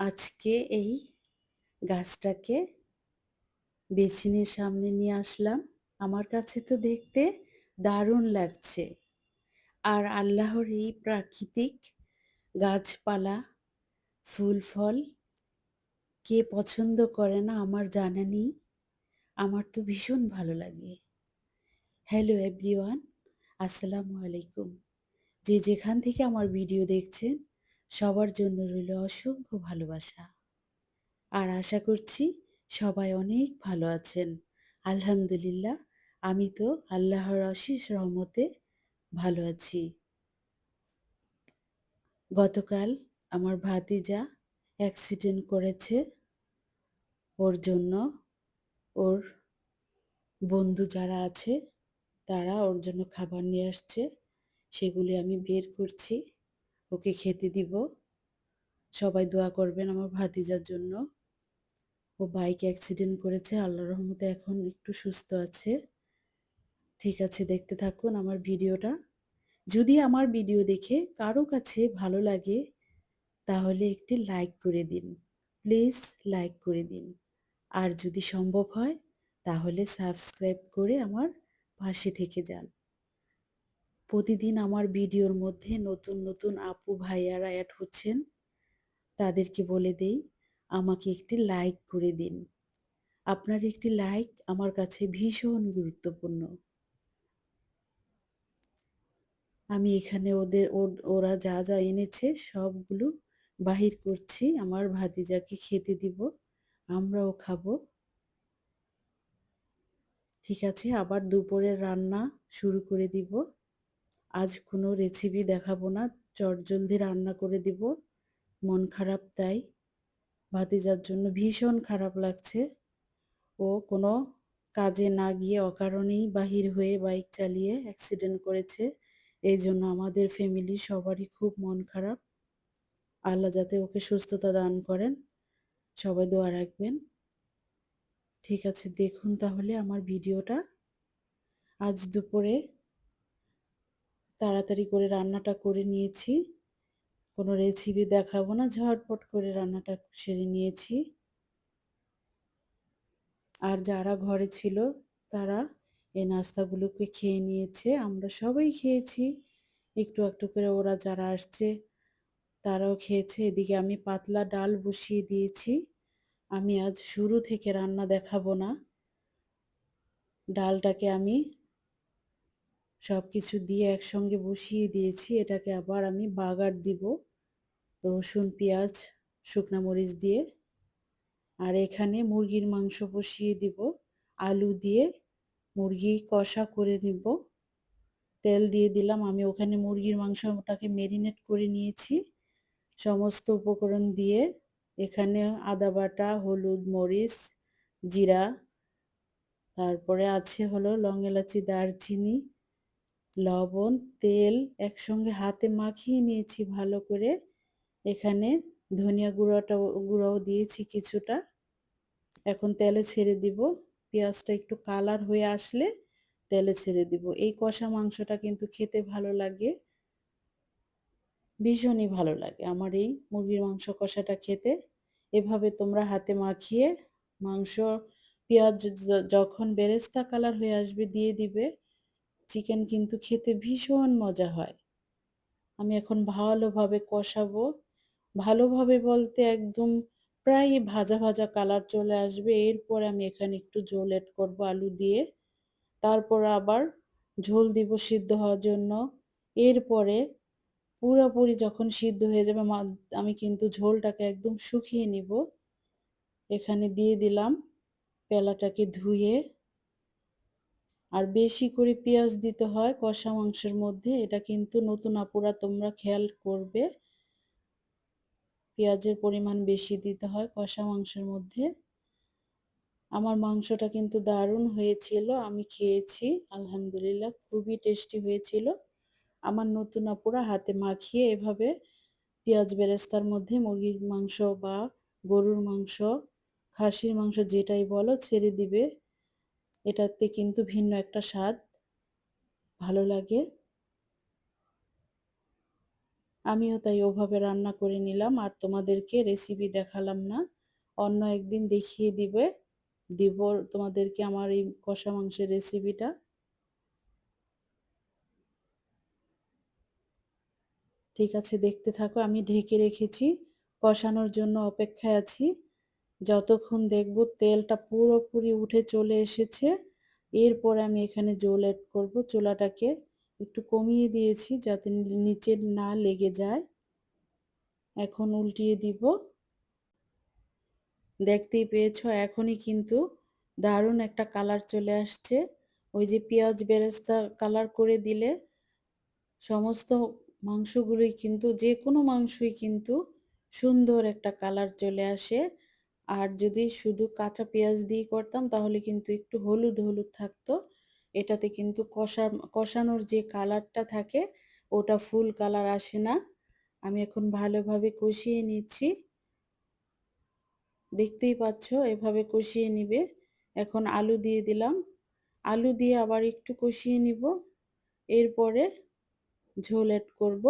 আজকে এই গাছটাকে বেছিনের সামনে নিয়ে আসলাম। আমার কাছে তো দেখতে দারুণ লাগছে। আর আল্লাহর এই প্রাকৃতিক গাছপালা, ফুল, ফল কে পছন্দ করে না আমার জানা নেই। আমার তো ভীষণ ভালো লাগে। হ্যালো এভরিওয়ান, আসসালামু আলাইকুম। যে যেখান থেকে আমার ভিডিও দেখছেন সবার জন্য রইল অসংখ্য ভালোবাসা। আর আশা করছি সবাই অনেক ভালো আছেন। আলহামদুলিল্লাহ, আমি তো আল্লাহর অশেষ রহমতে ভালো আছি। গতকাল আমার ভাতিজা অ্যাক্সিডেন্ট করেছে। ওর জন্য ওর বন্ধু যারা আছে, তারা ওর জন্য খাবার নিয়ে আসছে। সেগুলি আমি বের করছি। ওকে খেতে দিব। সবাই দোয়া করবেন আমার ভাতিজার জন্য। ও বাইক অ্যাক্সিডেন্ট করেছে আল্লাহ রহমতে এখন একটু সুস্থ আছে। ঠিক আছে, দেখতে থাকুন আমার ভিডিওটা। যদি আমার ভিডিও দেখে কারও কাছে ভালো লাগে, তাহলে একটি লাইক করে দিন। প্লিজ লাইক করে দিন। আর যদি সম্ভব হয়, তাহলে সাবস্ক্রাইব করে আমার পাশে থেকে যান। প্রতিদিন আমার ভিডিওর মধ্যে নতুন নতুন আপু ভাইয়ারা অ্যাড হচ্ছেন, তাদেরকে বলে দেই, আমাকে একটি লাইক করে দিন। আপনার একটি লাইক আমার কাছে ভীষণ গুরুত্বপূর্ণ। আমি এখানে ওদের ওরা যা যা এনেছে সবগুলো বাহির করছি, আমার ভাতিজাকে খেতে দিব, আমরাও খাব। ঠিক আছে, আবার দুপুরের রান্না শুরু করে দিব। আজ কোনো রেসিপি দেখাবো না চটজলদি রান্না করে দিব। মন খারাপ তাই। ভাতিজার জন্য ভীষণ খারাপ লাগছে। ও কোনো কাজে না গিয়ে অকারণেই বাহির হয়ে বাইক চালিয়ে অ্যাক্সিডেন্ট করেছে। এই জন্য আমাদের ফ্যামিলি সবারই খুব মন খারাপ। আল্লাহ যাতে ওকে সুস্থতা দান করেন। সবাই দোয়া রাখবেন। ঠিক আছে, দেখুন তাহলে আমার ভিডিওটা আজ দুপুরে তাড়াতাড়ি করে রান্নাটা করে নিয়েছি। কোনো রেসিপি দেখাবো না, ঝটপট করে রান্নাটা সেরে নিয়েছি। আর যারা ঘরে ছিল, তারা এই নাস্তাগুলোকে খেয়ে নিয়েছে, আমরা সবাই খেয়েছি। একটু একটু করে ওরা যারা আসছে, তারাও খেয়েছে। এদিকে আমি পাতলা ডাল বসিয়ে দিয়েছি। আমি আজ শুরু থেকে রান্না দেখাবো না। ডালটাকে আমি সব কিছু দিয়ে একসঙ্গে বসিয়ে দিয়েছি। এটাকে আবার আমি বাগার দিব। রসুন, পেঁয়াজ, শুকনা মরিচ দিয়ে। আর এখানে মুরগির মাংস বসিয়ে দিব। আলু দিয়ে মুরগি কষা করে নিব। তেল দিয়ে দিলাম। আমি ওখানে মুরগির মাংসটাকে মেরিনেট করে নিয়েছি। সমস্ত উপকরণ দিয়ে এখানে আদা বাটা, হলুদ মরিচ, জিরা, তারপরে আছে হলো লং এলাচি, দারচিনি লবণ, তেল একসঙ্গে হাতে মাখিয়ে নিয়েছি ভালো করে। এখানে ধনিয়া গুঁড়োটা, গুঁড়োও দিয়েছি কিছুটা। এখন তেলে ছেড়ে দিব। পেঁয়াজটা একটু কালার হয়ে আসলে তেলে ছেড়ে দিব। এই কষা মাংসটা কিন্তু খেতে ভালো লাগে। ভীষণই ভালো লাগে আমার এই মুরগির মাংস কষাটা খেতে। এভাবে তোমরা হাতে মাখিয়ে মাংস, পেঁয়াজ যখন বেরেস্তা কালার হয়ে আসবে দিয়ে দিবে। চিকেন কিন্তু খেতে ভীষণ মজা হয়। আমি এখন ভালোভাবে কষাবো। ভালোভাবে বলতে একদম প্রায় ভাজা ভাজা কালার চলে আসবে। এরপর আমি এখানে একটু ঝোল এড করব আলু দিয়ে। তারপর আবার ঝোল দিব সিদ্ধ হওয়ার জন্য। এরপরে পুরোপুরি যখন সিদ্ধ হয়ে যাবে আমি কিন্তু ঝোলটাকে একদম শুকিয়ে নিব। এখানে দিয়ে দিলাম পেলাটাকে ধুয়ে। আর বেশি করে পেঁয়াজ দিতে হয় কষা মাংসের মধ্যে। এটা কিন্তু নতুন আপুরা তোমরা খেয়াল করবে। পেঁয়াজের পরিমাণ বেশি দিতে হয় কষা মাংসের মধ্যে। আমার মাংসটা কিন্তু দারুণ হয়েছিল, আমি খেয়েছি, আলহামদুলিল্লাহ, খুবই টেস্টি হয়েছিল। আমার নতুন আপুরা হাতে মাখিয়ে এভাবে পেঁয়াজ বেরেস্তার মধ্যে মুরগির মাংস বা গরুর মাংস, খাসির মাংস যেটাই বলো ছেড়ে দিবে। এটাতে কিন্তু ভিন্ন একটা স্বাদ। ভালো লাগে। আমিও তাই ওভাবে রান্না করে নিলাম, আর তোমাদেরকে রেসিপি দেখালাম না। অন্য একদিন দেখিয়ে দিবে, দিব তোমাদেরকে আমার এই কষা মাংসের রেসিপিটা ঠিক আছে, দেখতে থাকো, আমি ঢেকে রেখেছি, কষানোর জন্য অপেক্ষায় আছি। যতক্ষণ দেখব তেলটা পুরোপুরি উঠে চলে এসেছে, এরপর আমি এখানে জল অ্যাড করব। চুলাটাকে একটু কমিয়ে দিয়েছি যাতে নিচে না লেগে যায়। এখন উল্টিয়ে দিব। দেখতেই পেয়েছ, এখনই কিন্তু দারুণ একটা কালার চলে আসছে। ওই যে পেঁয়াজ বেরেস্তা কালার করে দিলে সমস্ত মাংসগুলোই কিন্তু যে কোনো মাংসই কিন্তু সুন্দর একটা কালার চলে আসে। আর যদি শুধু কাঁচা পেঁয়াজ দিয়ে করতাম, তাহলে কিন্তু একটু হলুদ হলুদ থাকতো। এটাতে কিন্তু কষা কষানোর যে কালারটা থাকে, ওটা ফুল কালার আসে না। আমি এখন ভালোভাবে কষিয়ে নিচ্ছি। দেখতেই পাচ্ছ, এভাবে কষিয়ে নিবে। এখন আলু দিয়ে দিলাম। আলু দিয়ে আবার একটু কষিয়ে নিব। এরপরে ঝোল অ্যাড করব।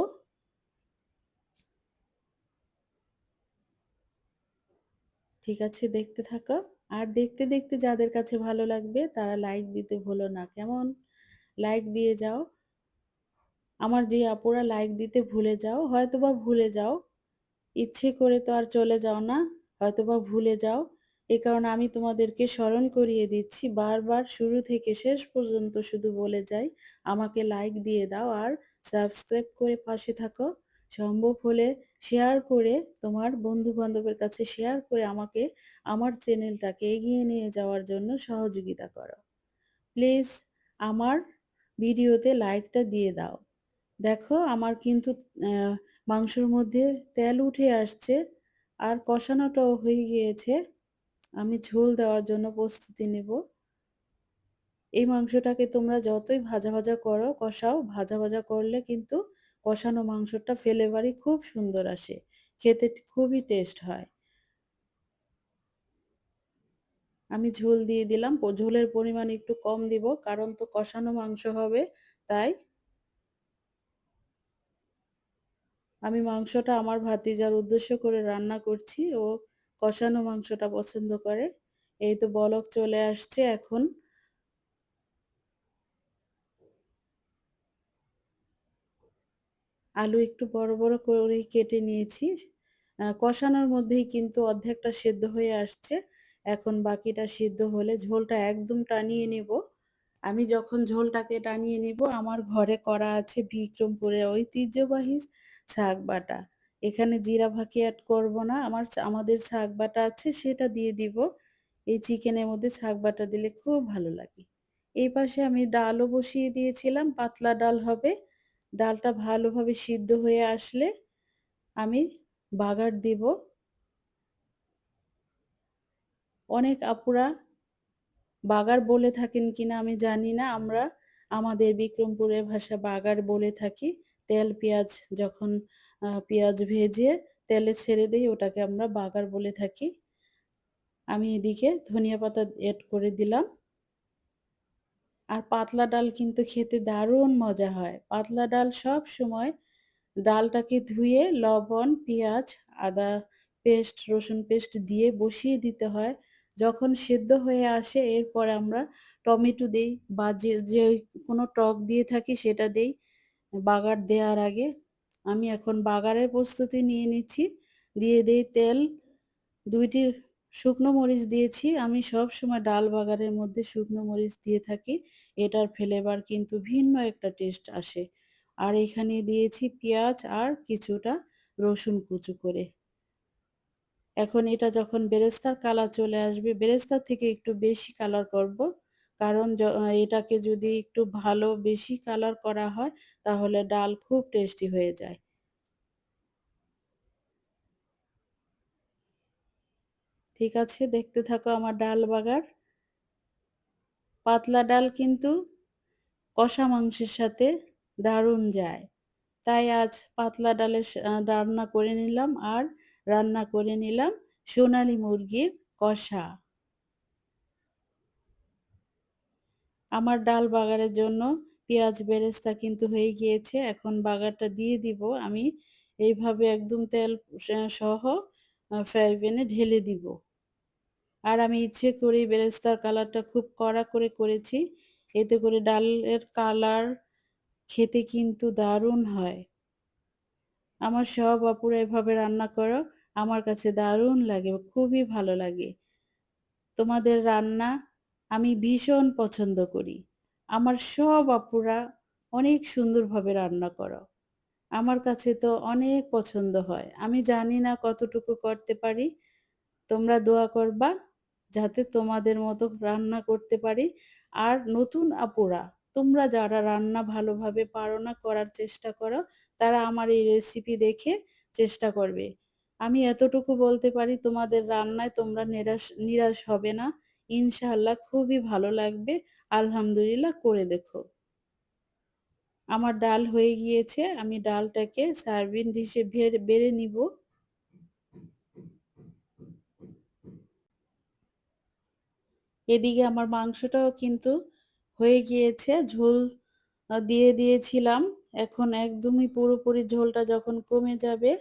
ঠিক আছে, দেখতে থাকো। আর দেখতে দেখতে যাদের কাছে ভালো লাগবে, তারা লাইক দিতে ভুলো না, কেমন? লাইক দিয়ে যাও। আমার যে আপুরা লাইক দিতে ভুলে যাও হয়তো বা ভুলে যাও। ইচ্ছে করে তো আর চলে যাও না হয়তো বা ভুলে যাও। এ কারণে আমি তোমাদেরকে স্মরণ করিয়ে দিচ্ছি, বারবার শুরু থেকে শেষ পর্যন্ত শুধু বলে যাই, আমাকে লাইক দিয়ে দাও আর সাবস্ক্রাইব করে পাশে থাকো। সম্ভব হলে শেয়ার করে তোমার বন্ধু বান্ধবের কাছে শেয়ার করে আমাকে আমার চ্যানেলটাকে এগিয়ে নিয়ে যাওয়ার জন্য সহযোগিতা করো। প্লিজ আমার ভিডিওতে লাইকটা দিয়ে দাও। দেখো আমার কিন্তু মাংসর মধ্যে তেল উঠে আসছে আর কষানোটাও হয়ে গিয়েছে। আমি ঝোল দেওয়ার জন্য প্রস্তুতি নেব। এই মাংসটাকে তোমরা যতই ভাজা ভাজা করো, কষাও, ভাজা ভাজা করলে কিন্তু কষানো মাংসটা ফ্লেভারই খুব সুন্দর আসে। খেতে খুবই টেস্ট হয়। আমি ঝোল দিয়ে দিলাম ঝোলের পরিমাণ একটু কম দিব, কারণ তো কষানো মাংস হবে, তাই আমি মাংসটা আমার ভাতিজার উদ্দেশ্য করে রান্না করছি। ও কষানো মাংসটা পছন্দ করে। এই তো বলক চলে আসছে এখন। আলু একটু বড় বড় করে কেটে নিয়েছি। কষানোর মধ্যেই কিন্তু অর্ধেকটা সেদ্ধ হয়ে আসছে। এখন বাকিটা সিদ্ধ হলে ঝোলটা একদম টানিয়ে নেব। আমি যখন ঝোলটাকে টানিয়ে নিব, আমার ঘরে করা আছে বিক্রমপুরের ঐতিহ্যবাহী শাক বাটা। এখানে জিরা ফাঁকি অ্যাড করব না, আমার আমাদের শাক বাটা আছে, সেটা দিয়ে দিব। এই চিকেনের মধ্যে শাক বাটা দিলে খুব ভালো লাগে। এই পাশে আমি ডালও বসিয়ে দিয়েছিলাম, পাতলা ডাল হবে। ডালটা ভালোভাবে সিদ্ধ হয়ে আসলে আমি বাগার দিব। অনেক আপুরা বাগার বলে থাকেন কিনা আমি জানি না। আমরা আমাদের বিক্রমপুরের ভাষা বাগার বলে থাকি। তেল, পেঁয়াজ যখন পেঁয়াজ ভেজে তেলে ছেড়ে দিই ওটাকে আমরা বাগার বলে থাকি। আমি এদিকে ধনিয়া পাতা এড করে দিলাম। আর পাতলা ডাল কিন্তু খেতে দারুণ মজা হয়। পাতলা ডাল সব সময় ডালটাকে ধুয়ে লবণ, পেঁয়াজ, আদা পেস্ট, রসুন পেস্ট দিয়ে বসিয়ে দিতে হয়। যখন সেদ্ধ হয়ে আসে, এরপর আমরা টমেটো দিই বা যে যে কোনো টক দিয়ে থাকি সেটা দেই। বাগার দেওয়ার আগে আমি এখন বাগারের প্রস্তুতি নিয়ে নিচ্ছি। দিয়ে দিই তেল, দুইটি শুকনো মরিচ দিয়েছি। আমি সব সময় ডাল বাগারের মধ্যে শুকনো মরিচ দিয়ে থাকি। এটার ফ্লেভার কিন্তু ভিন্ন একটা টেস্ট আসে। আর এখানে দিয়েছি পেঁয়াজ আর কিছুটা রসুন কুচু করে। এখন এটা যখন বেরেস্তার কালার চলে আসবে বেরেস্তার থেকে একটু বেশি কালার করব। কারণ এটাকে যদি একটু ভালো বেশি কালার করা হয়, তাহলে ডাল খুব টেস্টি হয়ে যায়। ঠিক আছে, দেখতে থাকো আমার ডাল বাগার। পাতলা ডাল কিন্তু কষা মাংসের সাথে দারুণ যায়। তাই আজ পাতলা ডালের রান্না করে নিলাম আর রান্না করে নিলাম সোনালি মুরগির কষা। আমার ডাল বাগারের জন্য পেঁয়াজ বেরেস্তা কিন্তু হয়ে গিয়েছে, এখন বাগারটা দিয়ে দিব। আমি এইভাবে একদম তেল সহ ফ্রাই প্যানে ঢেলে দিব। আর আমি ইচ্ছে করেই বেরেস্তার কালারটা খুব কড়া করে করেছি। এতে করে ডালের কালার খেতে কিন্তু দারুণ হয়। আমার সব অপুরা এভাবে রান্না করো, আমার কাছে দারুণ লাগে, খুবই ভালো লাগে। তোমাদের রান্না আমি ভীষণ পছন্দ করি। আমার সব অপুরা অনেক সুন্দরভাবে রান্না করো। আমার কাছে তো অনেক পছন্দ হয়। আমি জানি না কতটুকু করতে পারি। তোমরা দোয়া করবা। যাতে তোমাদের মতো রান্না করতে পারি। আর নতুন আপুরা, তোমরা যারা রান্না ভালোভাবে পারো না, করার চেষ্টা করো, তারা আমার এই রেসিপি দেখে চেষ্টা করবে। আমি এতটুকু বলতে পারি, তোমাদের রান্নায় তোমরা নিরাশ নিরাশ হবে না। ইনশাল্লাহ খুবই ভালো লাগবে। আলহামদুলিল্লাহ করে দেখো। আমার ডাল হয়ে গিয়েছে, আমি ডালটাকে সার্ভিং ডিশে বেড়ে নিব। এদিকে আমার মাংসটাও কিন্তু হয়ে গিয়েছে। ঝোল দিয়ে দিয়েছিলাম। এখন একদমই পুরোপুরি ঝোলটা যখন কমে যাবে,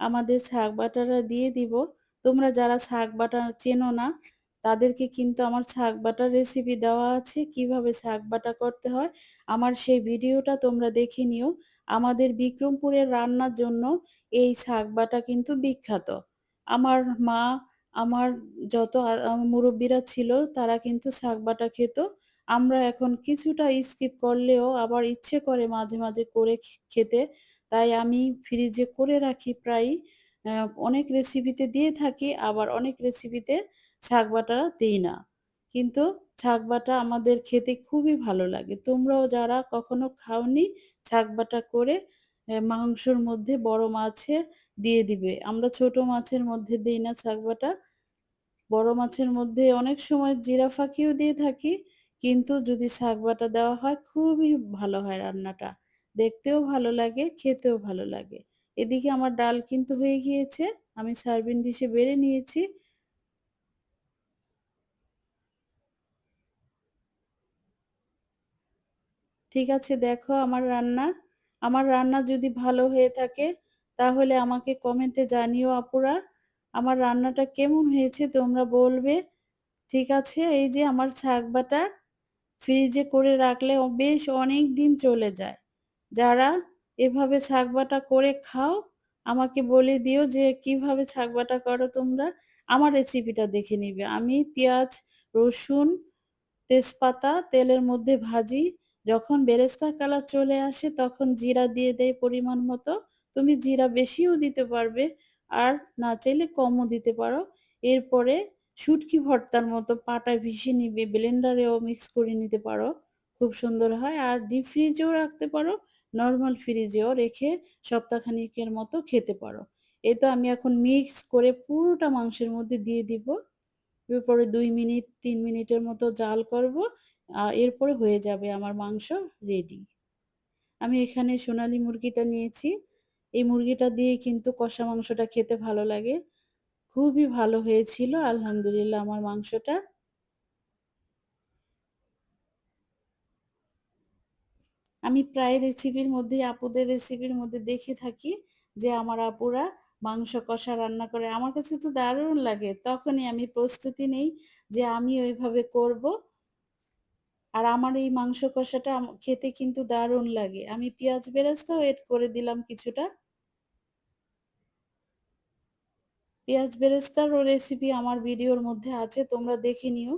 আমাদের শাক বাটাটা দিয়ে দিব। তোমরা যারা শাক বাটা চেনো না, তাদেরকে কিন্তু আমার শাক বাটার রেসিপি দেওয়া আছে, কীভাবে শাক বাটা করতে হয়। আমার সেই ভিডিওটা তোমরা দেখে নিও। আমাদের বিক্রমপুরের রান্নার জন্য এই শাক বাটা কিন্তু বিখ্যাত। আমার মা আমার যত মুরব্বীরা ছিল, তারা কিন্তু শাক বাটা খেত। আমরা এখন কিছুটা স্কিপ করলেও আবার ইচ্ছে করে মাঝে মাঝে করে খেতে। তাই আমি ফ্রিজে করে রাখি প্রায় অনেক রেসিপিতে দিয়ে থাকি, আবার অনেক রেসিপিতে শাক বাটা দিই না। কিন্তু শাক বাটা আমাদের খেতে খুবই ভালো লাগে। তোমরাও যারা কখনো খাওনি, শাক বাটা করে মাংসর মধ্যে বড় মাছে দিয়ে দিবে। আমরা ছোট মাছের মধ্যে দিই না শাক বাটা। বড় মাছের মধ্যে অনেক সময় জিরা ফাঁকিও দিয়ে থাকি, কিন্তু যদি শাক বাটা দেওয়া হয় খুবই ভালো হয় রান্নাটা। দেখতেও ভালো লাগে, খেতেও ভালো লাগে। এদিকে আমার ডাল কিন্তু হয়ে গিয়েছে, আমি সার্ভিং ডিশে বেড়ে নিয়েছি। ঠিক আছে, দেখো আমার রান্না। আমার রান্না যদি ভালো হয়ে থাকে তাহলে আমাকে কমেন্টে জানিও আপুরা, আমার রান্নাটা কেমন হয়েছে তোমরা বলবে। ঠিক আছে, এই যে আমার শাক বাটা ফ্রিজে করে রাখলে বেশ অনেক দিন চলে যায়। যারা এভাবে শাক বাটা করে খাও, আমাকে বলে দিও যে কীভাবে শাক বাটা করো তোমরা। আমার রেসিপিটা দেখে নিবে। আমি পেঁয়াজ, রসুন, তেজপাতা, তেলের মধ্যে ভাজি, যখন বেরেস্তার কালার চলে আসে তখন জিরা দিয়ে দেয় পরিমাণ মতো। তুমি জিরা বেশিও দিতে পারবে আর না চাইলে কমও দিতে পারো। এরপরে শুটকি ভর্তার মতো পাটায় ভিসে নিবে, ব্লেন্ডারেও মিক্স করে নিতে পারো। খুব সুন্দর হয়। আর ডিপ ফ্রিজেও রাখতে পারো নর্মাল ফ্রিজেও রেখে সপ্তাহখানিকের মতো খেতে পারো। এই তো আমি এখন মিক্স করে পুরোটা মাংসের মধ্যে দিয়ে দিব। এরপরে দুই মিনিট, তিন মিনিটের মতো জাল করব। এরপরে হয়ে যাবে আমার মাংস রেডি আমি এখানে সোনালি মুরগিটা নিয়েছি। এই মুরগিটা দিয়ে কিন্তু কষা মাংসটা খেতে ভালো লাগে। খুবই ভালো হয়েছিল, আলহামদুলিল্লাহ আমার মাংসটা। আমি প্রায় রেসিপির মধ্যে, আপুদের রেসিপির মধ্যে দেখে থাকি যে আমার আপুরা মাংস কষা রান্না করে। আমার কাছে তো দারুণ লাগে, তখনই আমি প্রস্তুতি নেই যে আমি ওইভাবে করব। আর আমার এই মাংস কষাটা খেতে কিন্তু দারুণ লাগে। আমি পেঁয়াজ বেরেস্তাও এড করে দিলাম কিছুটা। পেঁয়াজ বেরেস্তারও রেসিপি আমার ভিডিওর মধ্যে আছে, তোমরা দেখে নিও।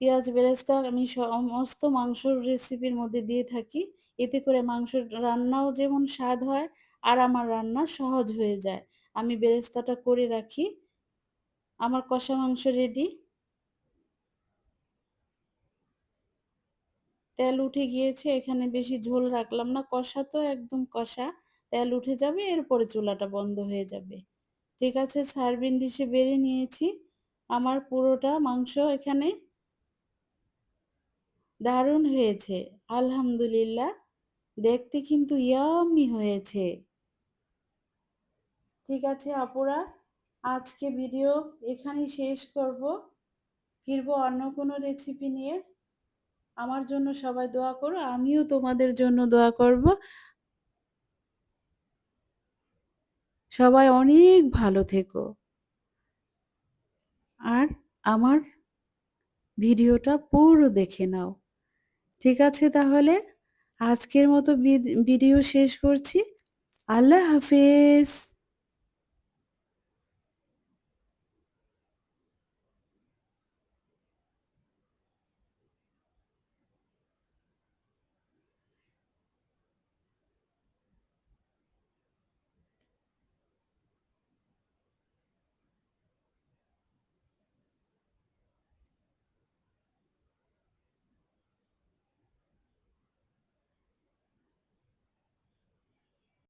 পেঁয়াজ বেরেস্তার আমি সমস্ত মাংসর রেসিপির মধ্যে দিয়ে থাকি, এতে করে মাংস রান্নাও যেমন স্বাদ হয় আর আমার রান্না সহজ হয়ে যায়। আমি বেরেস্তাটা করে রাখি। আমার কষা মাংস রেডি তেল উঠে গিয়েছে, এখানে বেশি ঝোল রাখলাম না, কষা তো একদম কষা। তেল উঠে যাবে, এরপরে চুলাটা বন্ধ হয়ে যাবে। ঠিক আছে সার্ভিং ডিশে বেড়ে নিয়েছি। আমার পুরোটা মাংস এখানে দারুণ হয়েছে, আলহামদুলিল্লাহ। দেখতে কিন্তু ইয়ামি হয়েছে। ঠিক আছে, আপুরা, আজকে ভিডিও এখানেই শেষ করব। ফিরবো অন্য কোনো রেসিপি নিয়ে। আমার জন্য সবাই দোয়া করো, আমিও তোমাদের জন্য দোয়া করব। সবাই অনেক ভালো থেকো। আর আমার ভিডিওটা পুরো দেখে নাও। ঠিক আছে তাহলে? আজকের মতো ভিডিও শেষ করছি। আল্লাহ হাফেজ।